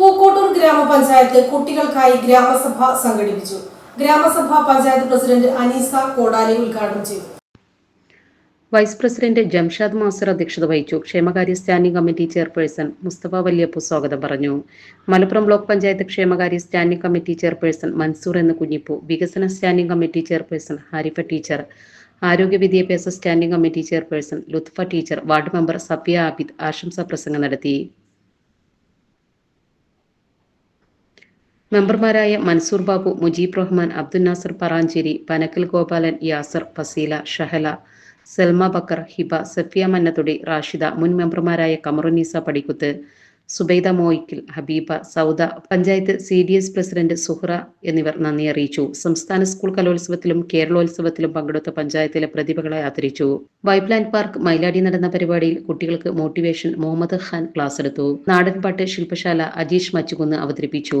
പൂക്കോട്ടൂർ ഗ്രാമപഞ്ചായത്ത് കുട്ടികൾക്കായി ഗ്രാമസഭ സംഘടിപ്പിച്ചു. ഗ്രാമസഭ പഞ്ചായത്ത് പ്രസിഡന്റ് അനീസ കോടാലി ഉദ്ഘാടനം ചെയ്തു. വൈസ് പ്രസിഡന്റ് ജംഷാദ് മാസ്റ്റർ അധ്യക്ഷത വഹിച്ചു. ക്ഷേമകാര്യ standing committee chairperson Mustafa Valyappu സ്വാഗതം പറഞ്ഞു. മലപ്പുറം ബ്ലോക്ക് പഞ്ചായത്ത് ക്ഷേമകാര്യ സ്റ്റാൻഡിംഗ് കമ്മിറ്റി ചെയർപേഴ്സൺ മൻസൂർ എന്ന കുഞ്ഞിപ്പു വികസന standing committee chairperson Harifa teacher ആരോഗ്യ വിദ്യാഭ്യാസ standing committee chairperson Luthfa teacher ward member Safiya Abid ആശംസാ പ്രസംഗം നടത്തി. മെമ്പർമാരായ മൻസൂർ ബാബു മുജീബ് റഹ്മാൻ അബ്ദുൽ നാസർ പറാഞ്ചേരി പനക്കൽ ഗോപാലൻ യാസർ ഫസീല ഷഹല സൽമ ബക്കർ ഹിബ സഫിയ മന്നത്തുടി റാഷിദ മുൻ മെമ്പർമാരായ Kamarunnisa Padikkuth Subaida Moyikkil Habeeba Sauda panchayat C D S president Suhra എന്നിവർ നന്ദി അറിയിച്ചു. സംസ്ഥാന സ്കൂൾ കലോത്സവത്തിലും കേരളോത്സവത്തിലും പങ്കെടുത്ത പഞ്ചായത്തിലെ പ്രതിഭകളെ ആദരിച്ചു. വൈപ്ലാൻഡ് പാർക്ക് മൈലാടി നടന്ന പരിപാടിയിൽ കുട്ടികൾക്ക് മോട്ടിവേഷൻ മുഹമ്മദ് ഖാൻ ക്ലാസ് എടുത്തു. നാടൻപാട്ട് ശില്പശാല അജീഷ് മച്ചുകുന്ന് അവതരിപ്പിച്ചു.